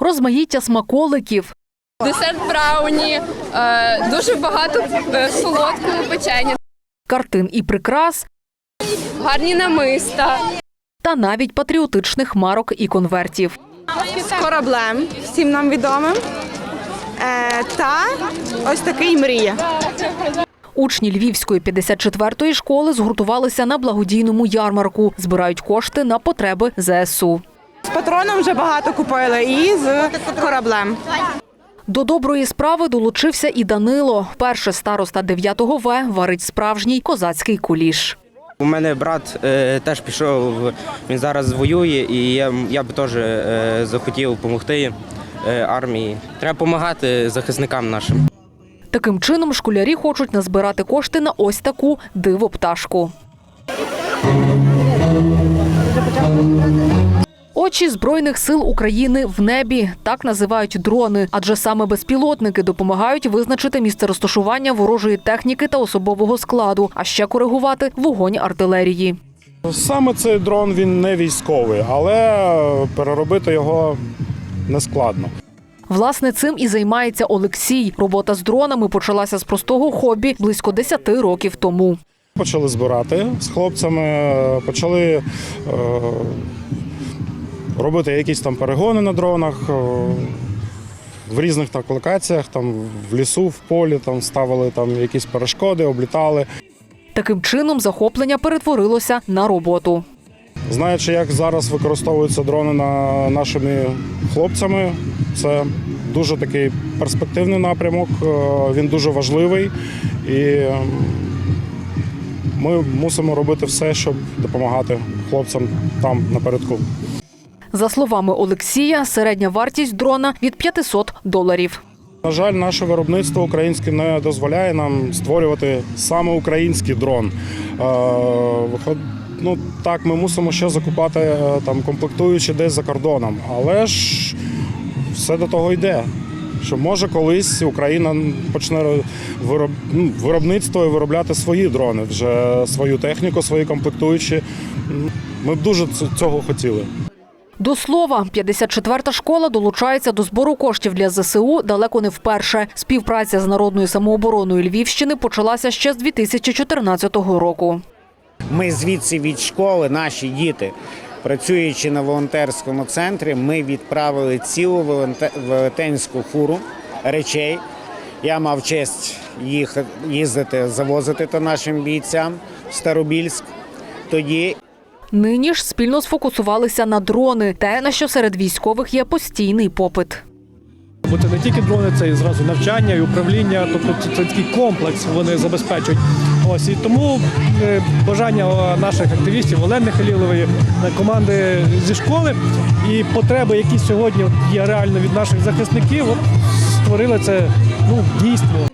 розмаїття смаколиків, Десерт брауні, е, дуже багато е, солодкого печення, картин і прикрас, гарні намиста. та навіть патріотичних марок і конвертів. з кораблем, всім нам відомим. Е, та ось такий мрія. Учні Львівської 54-ї школи згуртувалися на благодійному ярмарку, збирають кошти на потреби ЗСУ. Патроном вже багато купили і з кораблем. До доброї справи долучився і Данило. Перше староста 9-го В варить справжній козацький куліш. У мене брат е, теж пішов, він зараз воює, і я, я б теж е, захотів допомогти е, армії. Треба допомагати захисникам нашим. Таким чином школярі хочуть назбирати кошти на ось таку диво-пташку. Очі Збройних сил України в небі так називають дрони, адже саме безпілотники допомагають визначити місце розташування ворожої техніки та особового складу, а ще коригувати вогонь артилерії. Саме цей дрон він не військовий, але переробити його не складно. Власне, цим і займається Олексій. Робота з дронами почалася з простого хобі близько 10 років тому. Почали збирати з хлопцями, почали е, робити якісь там перегони на дронах. е, в різних так локаціях, там в лісу, в полі, там ставили там якісь перешкоди, облітали. Таким чином захоплення перетворилося на роботу. Знаючи, як зараз використовуються дрони на нашими хлопцями, це дуже такий перспективний напрямок, е, він дуже важливий. І ми мусимо робити все, щоб допомагати хлопцям там напередку. За словами Олексія, середня вартість дрона від 500 доларів. На жаль, наше виробництво українське не дозволяє нам створювати саме український дрон. Е, Ну так, ми мусимо ще закупати е, там комплектуючі десь за кордоном, але ж все до того йде. Що може колись Україна почне ну, виробництво і виробляти свої дрони, вже свою техніку, свої комплектуючі. Ми б дуже цього хотіли. До слова, 54-та школа долучається до збору коштів для ЗСУ далеко не вперше. Співпраця з народною самообороною Львівщини почалася ще з 2014 року. Ми звідси від школи, наші діти, працюючи на волонтерському центрі, ми відправили цілу велетенську фуру речей. Я мав честь їх їздити, завозити то нашим бійцям в Старобільськ. Тоді Нині ж спільно сфокусувалися на дрони, те, на що серед військових є постійний попит. Бо це не тільки дрони, це і зразу навчання і управління, тобто це, такий комплекс вони забезпечують. Ось і тому е, бажання наших активістів Олени Халілової, е, команди зі школи і потреби, які сьогодні є реально від наших захисників, створили це ну, дійство.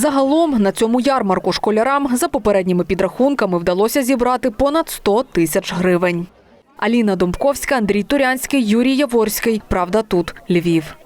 Загалом на цьому ярмарку школярам за попередніми підрахунками вдалося зібрати понад 100 тисяч гривень. Аліна Домбковська, Андрій Турянський, Юрій Яворський. Правда, тут Львів.